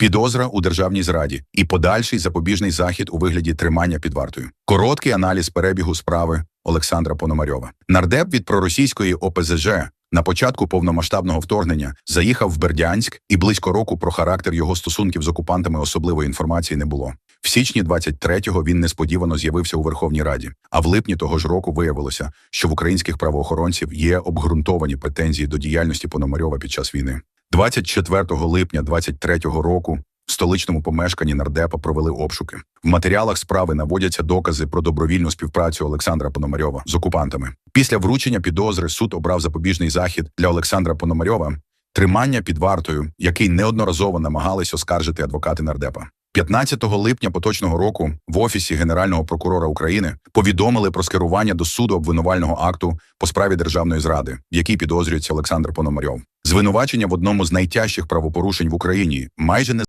підозра у державній зраді і подальший запобіжний захід у вигляді тримання під вартою. Короткий аналіз перебігу справи Олександра Пономарьова. Нардеп від проросійської ОПЗЖ на початку повномасштабного вторгнення заїхав в Бердянськ, і близько року про характер його стосунків з окупантами особливої інформації не було. В січні 23-го він несподівано з'явився у Верховній Раді. А в липні того ж року виявилося, що в українських правоохоронців є обґрунтовані претензії до діяльності Пономарьова під час війни. 24 липня 23-го року в столичному помешканні нардепа провели обшуки. В матеріалах справи наводяться докази про добровільну співпрацю Олександра Пономарьова з окупантами. Після вручення підозри суд обрав запобіжний захід для Олександра Пономарьова тримання під вартою, який неодноразово намагались оскаржити адвокати нардепа. 15 липня поточного року в офісі Генерального прокурора України повідомили про скерування до суду обвинувального акту по справі державної зради, в якій підозрюється Олександр Пономарьов. Звинувачення в одному з найтяжчих правопорушень в Україні майже не